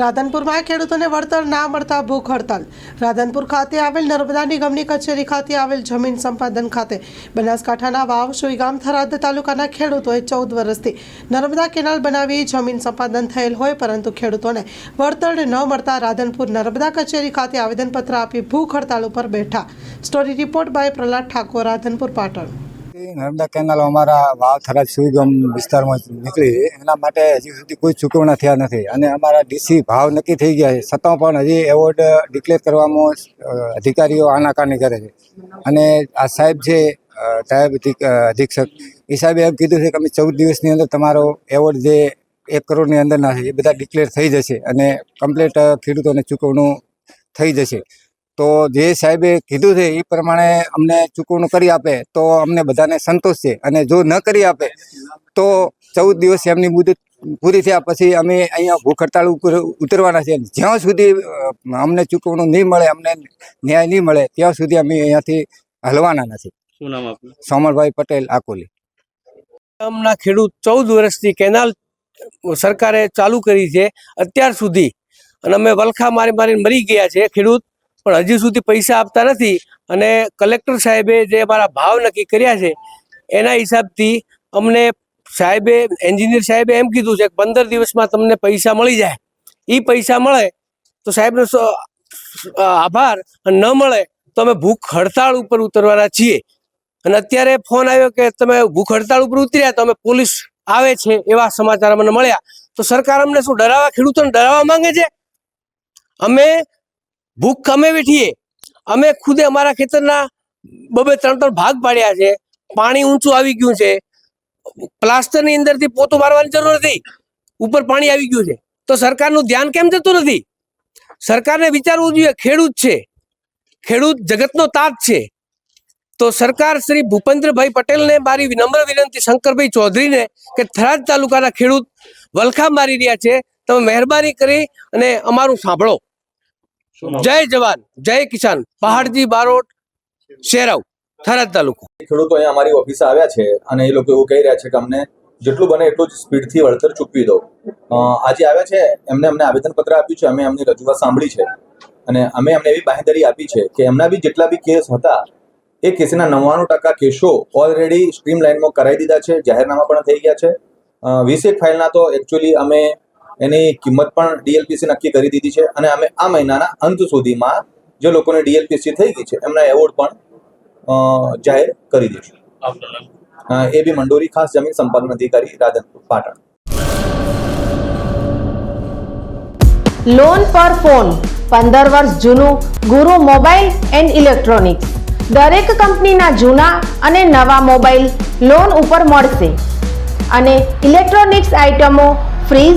રાધનપુરમાં ખેડૂતોને વળતર ના મળતા ભૂખ હડતાલ. રાધનપુર ખાતે આવેલ નર્મદા નિગમની કચેરી ખાતે આવેલ જમીન સંપાદન ખાતે બનાસકાંઠાના વાવ સુઈગામ થરાદ તાલુકાના ખેડૂતોએ ચૌદ વર્ષથી નર્મદા કેનાલ બનાવી જમીન સંપાદન થયેલ હોય પરંતુ ખેડૂતોને વળતર ન મળતા રાધનપુર નર્મદા કચેરી ખાતે આવેદનપત્ર આપી ભૂખ હડતાલ ઉપર બેઠા. Story report by Prahlad Thakor, Radhanpur Patan. Narmada canal અમારા વાવ થરાદ સુઈગામ વિસ્તારમાં નીકળી. એના માટે હજી સુધી કોઈ ચૂકવણા થયા નથી. અને અમારા ડીસી ભાવ નક્કી થઈ ગયા છે. છતાં પણ હજી એવોર્ડ ડિક્લેર કરવામાં અધિકારીઓ આનાકાની કરે છે. અને આ સાહેબ છે સાહેબ અધિક- અધિક્ષક, એ સાહેબે એમ કીધું છે કે અમે ચૌદ દિવસની અંદર તમારો એવોર્ડ જે એક કરોડની અંદરના છે, એ બધા ડિક્લેર થઈ જશે. અને કમ્પ્લેટ ખેડૂતોને ચૂકવણું થઈ જશે. તો જે સાહેબે કીધું છે એ પ્રમાણે અમને ચૂકવણું કરી આપે તો અમને બધાને સંતોષ છે. અને જો ન કરી આપે તો ચૌદ દિવસ એમની મુદત પૂરી થયા પછી અમે અહીંયા ભૂખ હડતાળ ઉપર ઉતરવાના છે. જ્યાં સુધી અમને ચૂકવણું નહીં મળે અમને ન્યાય નહીં મળે ત્યાં સુધી અમે અહીંયાથી હલવાના નથી. શું નામ આપનું? સોમલભાઈ પટેલ આકોલી. ગામના ખેડૂત ચૌદ વર્ષથી કેનાલ સરકારે ચાલુ કરી છે અત્યાર સુધી. અને અમે વલખા મારી મારીને મરી ગયા છે ખેડૂત. પણ હજી સુધી પૈસા આપતા નથી અને કલેક્ટર સાહેબે જે અમારા ભાવ નક્કી કર્યા છે, એના હિસાબથી અમને સાહેબે, એન્જિનિયર સાહેબે એમ કીધું છે કે પંદર દિવસમાં તમને પૈસા મળી જાય. એ પૈસા મળે તો સાહેબનો આભાર ન મળે તો અમે ભૂખ હડતાળ ઉપર ઉતરવાના છીએ. અને અત્યારે ફોન આવ્યો કે તમે ભૂખ હડતાળ ઉપર ઉતર્યા તો અમે પોલીસ આવે છે એવા સમાચાર અમને મળ્યા. તો સરકાર અમને શું ડરાવવા, ખેડૂતોને ડરાવવા માંગે છે? અમે ભૂખ અમે વેઠીએ અમે ખુદે અમારા ખેતરના બબે ત્રણ ત્રણ ભાગ પાડ્યા છે. પાણી ઊંચું આવી ગયું છે. પ્લાસ્ટરની અંદરથી પોતું મારવાની જરૂર નથી. ઉપર પાણી આવી ગયું છે. તો સરકારનું ધ્યાન કેમ જતું નથી? સરકારને વિચારવું જોઈએ, ખેડૂત છે. ખેડૂત જગતનો તાજ છે. તો સરકાર શ્રી ભૂપેન્દ્રભાઈ પટેલને મારી વિનમ્ર વિનંતી શંકરભાઈ ચૌધરીને કે થરાદ તાલુકાના ખેડૂત વલખા મારી રહ્યા છે. તમે મહેરબાની કરી અને અમારું સાંભળો? જય જવાન જય કિસાન. પહાડજી બારોટ શેરાવ થરાદ તાલુકો. ખેડૂતો અહીંયા અમારી ઓફિસે આવ્યા છે અને એ લોકો એવું કહી રહ્યા છે કે અમને જેટલું બને એટલું જ સ્પીડથી વળતર ચૂકવી દો. આજે આવ્યા છે એમને અમને આવેદનપત્ર આપ્યું છે અમે એમની રજૂઆત સાંભળી છે. અને અમે એમને એવી બાહેંધરી આપી છે કે એમના બી જેટલા બી કેસ હતા એ કેસના નવ્વાણું ટકા કેસો ઓલરેડી સ્ટ્રીમ લાઈનમાં કરાવી દીધા છે જાહેરનામા પણ થઈ ગયા છે. વીસેક ફાઇલના તો એકચ્યુઅલી અમે એની કિંમત પણ ડીએલપીસી નક્કી કરી દીધી છે અને અમે આ મહિનાના અંત સુધીમાં જે લોકોને ડીએલપીસી થઈ ગઈ છે, એમના એવોર્ડ પણ જાહેર કરી દઈશું. એ બી મંડોરી ખાસ જમીન સંપાદન અધિકારી રાધનપુર પાટણ. લોન પર ફોન પંદર વર્ષ જૂનું, ગુરુ મોબાઈલ એન્ડ ઇલેક્ટ્રોનિક્સ. દરેક કંપનીના જૂના અને નવા મોબાઈલ લોન ઉપર મળશે. અને ઇલેક્ટ્રોનિક્સ આઇટમો fridge